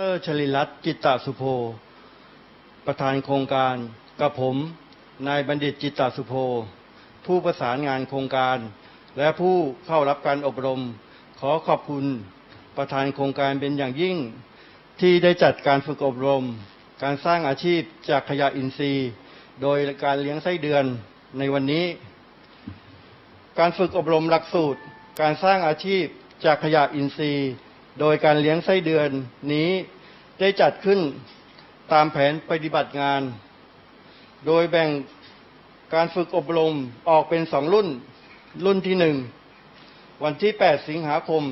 เตอร์ชลิรัตจิตตสุโภประธานโครงการกับผม นายบัณฑิตจิตตสุโภผู้ประสานงานโครงการ และผู้เข้ารับการอบรม ขอขอบคุณประธานโครงการเป็นอย่างยิ่ง ที่ได้จัดการฝึกอบรม การสร้างอาชีพจากขยะอินทรีย์ โดยการเลี้ยงไส้เดือนในวันนี้ การฝึกอบรมหลักสูตร การสร้างอาชีพจากขยะอินทรีย์โดยการเลี้ยงไส้เดือนนี้ ได้จัดขึ้นตามแผนปฏิบัติงาน โดยแบ่งการฝึกอบรมออกเป็นสองรุ่น รุ่นที่หนึ่งวันที่ 8 สิงหาคม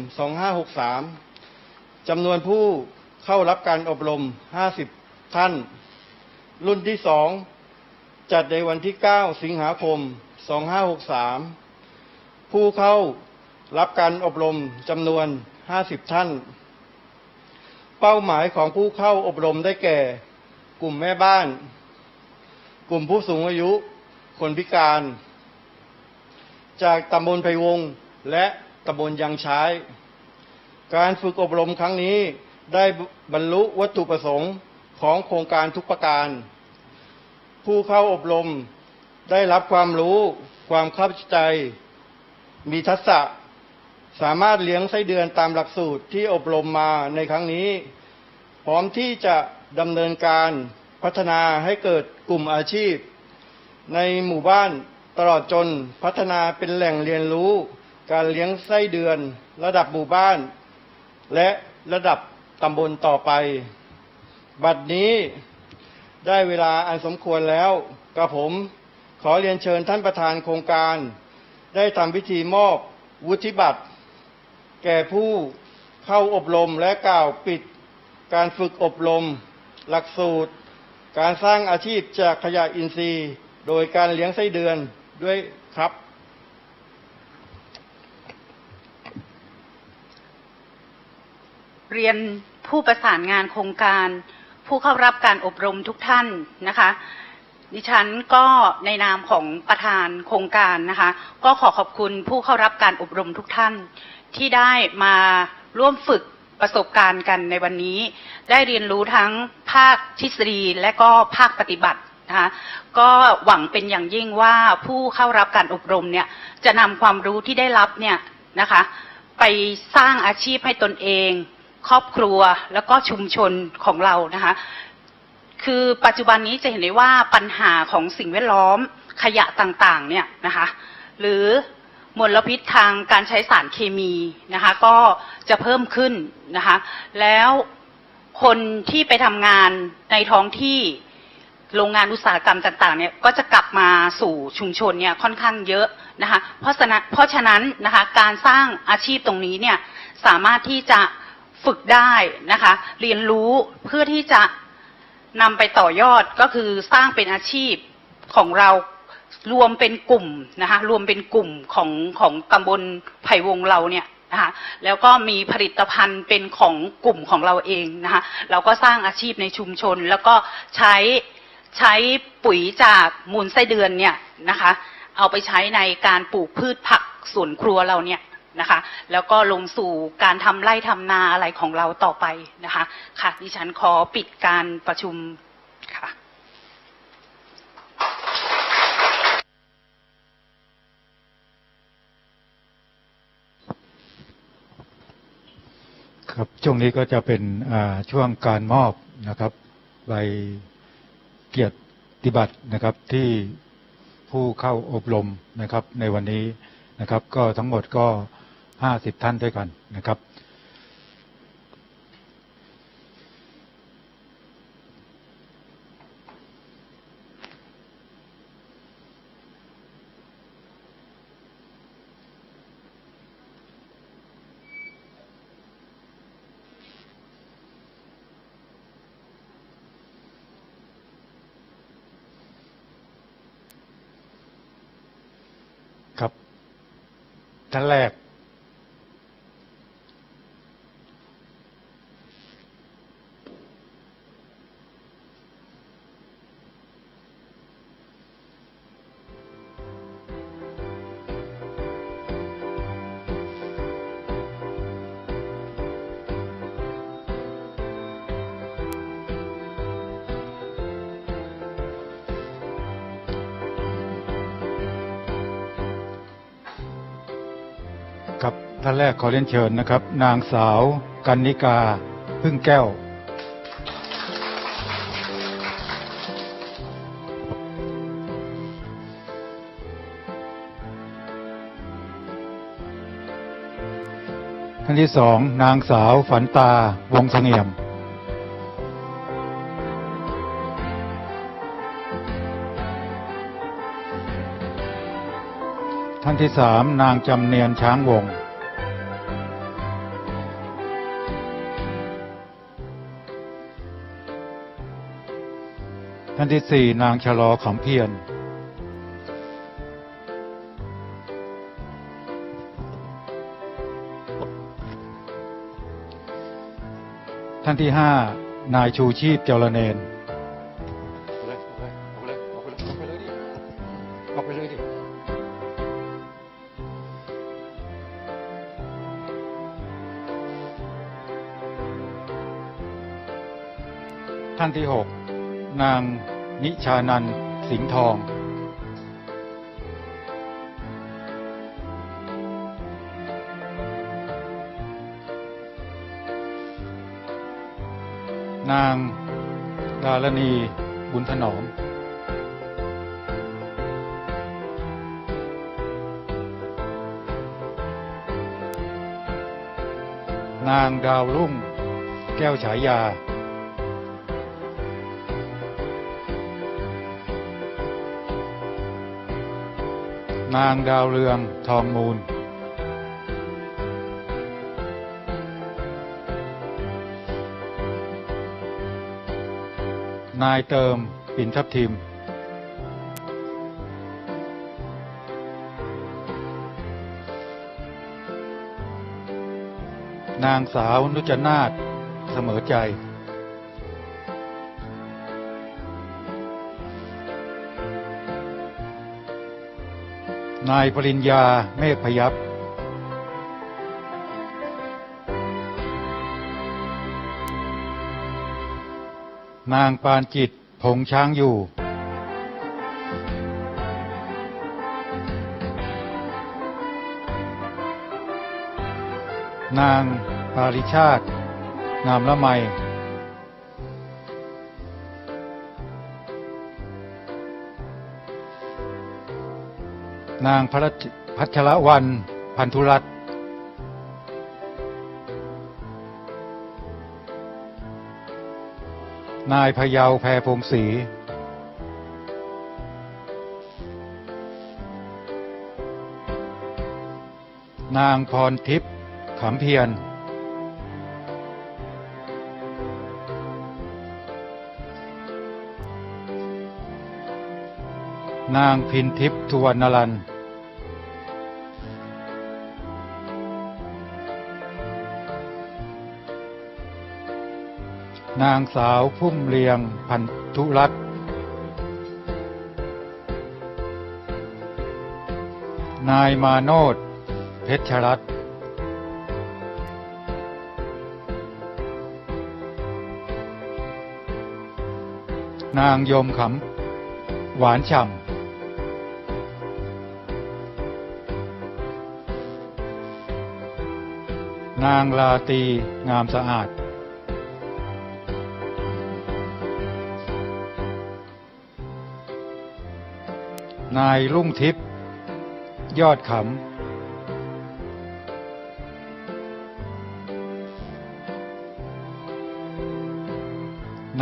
2563จำนวนผู้เข้ารับการอบรม 50 ท่าน รุ่นที่สองจัดในวันที่ 9 สิงหาคม 2563 ผู้เข้ารับการอบรมจำนวน 50 ท่าน เป้าหมายของผู้เข้าอบรมได้แก่ กลุ่มแม่บ้าน กลุ่มผู้สูงอายุ คนพิการ จากตำบลไพวงและตำบลยังใช้ การฝึกอบรมครั้งนี้ได้บรรลุวัตถุประสงค์ของโครงการทุกประการ ผู้เข้าอบรมได้รับความรู้ ความเข้าใจ มีทักษะ สามารถเลี้ยงไส้เดือนตามหลักสูตรที่อบรมมาในครั้งนี้ พร้อมที่จะดำเนินการพัฒนาให้เกิดกลุ่มอาชีพ ในหมู่บ้านตลอดจนพัฒนาเป็นแหล่งเรียนรู้ การเลี้ยงไส้เดือน ระดับหมู่บ้าน และระดับตำบลต่อไป บัดนี้ได้เวลาอันสมควรแล้วกระผมขอเรียนเชิญท่านประธานโครงการ ได้ทำพิธีมอบวุฒิบัตร แก่ผู้เข้าอบรมและกล่าวปิดการฝึกอบรม หลักสูตร การสร้างอาชีพจากขยะอินทรีย์ โดยการเลี้ยงไส้เดือนด้วยครับ เรียนผู้ประสานงานโครงการผู้เข้ารับการอบรมทุกท่านนะคะ ดิฉันก็ในนามของประธานโครงการนะคะ ก็ขอขอบคุณผู้เข้ารับการอบรมทุกท่าน ที่ได้มาร่วมฝึกประสบการณ์กันในวันนี้ ได้เรียนรู้ทั้งภาคทฤษฎีและก็ภาคปฏิบัตินะคะก็หวังเป็นอย่างยิ่งว่าผู้เข้ารับการอบรมเนี่ยจะนำความรู้ที่ได้รับเนี่ยนะคะไปสร้างอาชีพให้ตนเอง ครอบครัวแล้วก็ชุมชนของเรานะคะคือปัจจุบันนี้จะเห็นได้ว่าปัญหาของสิ่งแวดล้อมขยะต่างๆเนี่ยนะคะหรือ มลพิษทางการใช้สารเคมีนะคะ ก็จะเพิ่มขึ้นนะคะ แล้วคนที่ไปทำงานในท้องที่โรงงานอุตสาหกรรมต่างๆเนี่ยก็จะกลับมาสู่ชุมชนเนี่ยค่อนข้างเยอะนะคะเพราะฉะนั้นเพราะฉะนั้นนะคะการสร้างอาชีพตรงนี้เนี่ยสามารถที่จะฝึกได้นะคะเรียนรู้เพื่อที่จะนำไปต่อยอดก็คือสร้างเป็นอาชีพของเรา รวมเป็นกลุ่มนะคะรวมเป็นกลุ่มของของตำบลไผ่วงเราเนี่ยนะคะแล้วก็มีผลิตภัณฑ์เป็นของกลุ่มของเราเองนะคะเราก็สร้างอาชีพในชุมชน แล้วก็ใช้ใช้ปุ๋ยจากมูลไส้เดือนเนี่ยนะคะเอาไปใช้ในการปลูกพืชผักสวนครัวเราเนี่ยนะคะแล้วก็ลงสู่การทำไร่ทำนาอะไรของเราต่อไปนะคะค่ะดิฉันขอปิดการประชุมค่ะ ครับ ช่วงนี้ก็จะเป็นช่วงการมอบนะครับใบเกียรติบัตรนะครับที่ผู้เข้าอบรมนะครับในวันนี้นะครับ ก็ทั้งหมดก็ห้าสิบท่านด้วยกันนะครับ ท่านแรก ท่านแรกขอเรียนเชิญนะครับ นางสาว กันนิกา พึ่งแก้ว ท่านที่สองนางสาวฝันตา วงเสงี่ยมท่านที่สามนางจำเนียนช้างวง ท่านที่สี่นางชะลอขำเพียรท่านที่ห้านายชูชีพเจรเนนเลยออกเลยออกเลยออกไปเลยดิออกไปเลยดิท่านที่หก นางนิชานันสิงห์ทอง นางดารณีบุญถนอม นางดาวรุ่ง แก้วฉายา นางดาวเรืองทองมูล นายเติมปิ่นทับทิม นางสาวนุจนาถเสมอใจ นายปริญญาเมฆพยับนางปานจิต ผงช้างอยู่ นางปาริชาติงามละไม นางพ,พัชรวัน พันธุรัตน์นายพยาวแพรพงศรีนางพรทิพย์ขำเพียร นางพินทิพย์ทวรรณรัน นางสาวพุ่มเรียงพันธุรัตน์นายมาโนดเพชรรัตน์นางยมขำหวานฉ่ำนางลาตีงามสะอาด นายรุ่งทิพย์ยอดขำ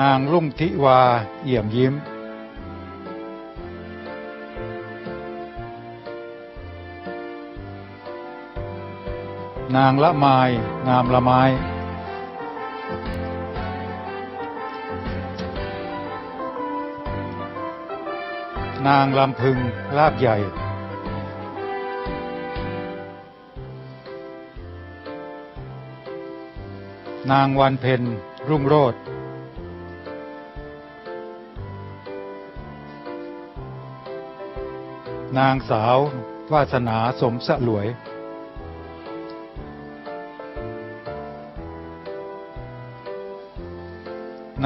นางรุ่งทิวาเอี่ยมยิ้ม นางละไมงามละไม้ นางลำพึงลาบใหญ่ นางวันเพ็ญรุ่งโรจน์นางสาว วาสนาสมสะหลวย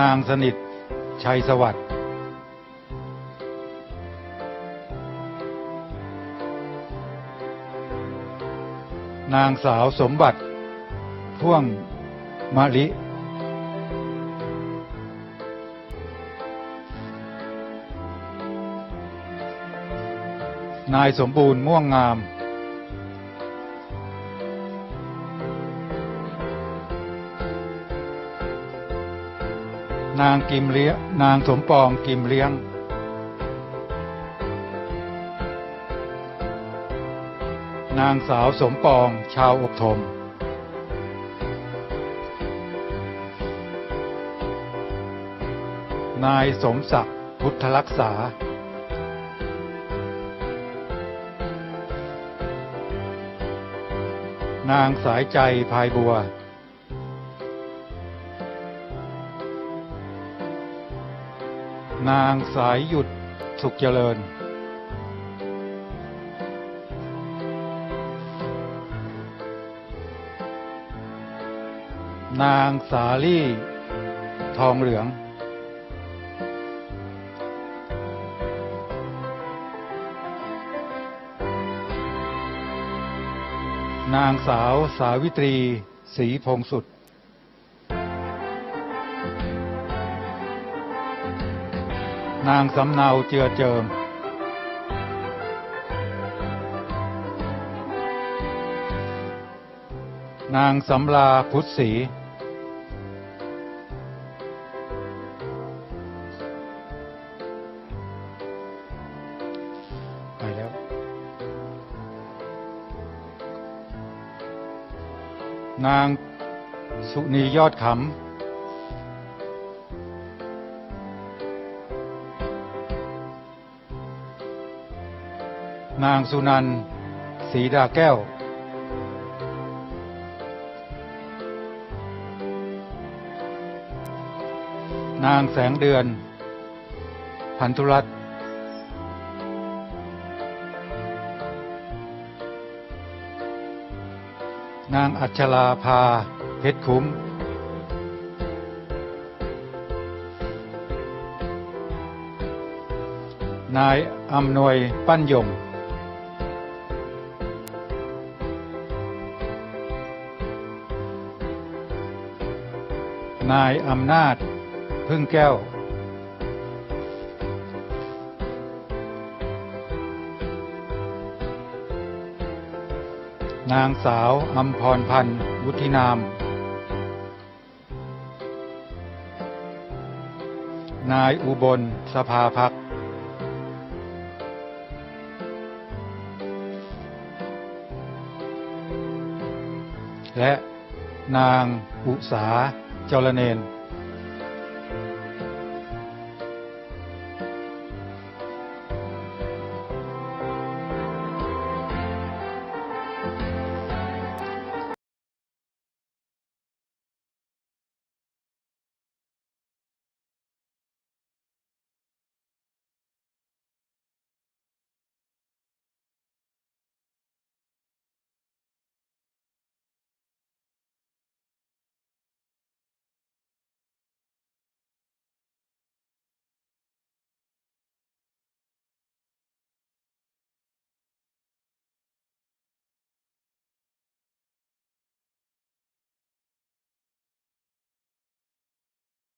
นางสนิท ชัยสวัสดิ์ นางสาวสมบัติพ่วงมะลิ นายสมบูรณ์ม่วงงาม นางกิมเลี้ยงนางสมปองกิมเลี้ยง นางสาวสมปองชาวอบทม นายสมศักดิ์พุทธรักษา นางสายใจพายบัว นางสายหยุดสุขเจริญ นางสาลี่ ทองเหลือง นางสาวสาวิตรีศรีพงสุด นางสำเนาเจือเจิม นางสำลาพุทธศรีางสุนียอดขำนางสุนันท์ศรีดาแก้ว นางแสงเดือน พันธุรัตน์ นางอัชราภาเพชรคุ้ม นายอำนวยปั้นยงนายอำนาจพึ่งแก้ว นางสาวอัมพรพันธ์วุฒินาม นายอุบลสภาพัก และนางอุสาเจรเนน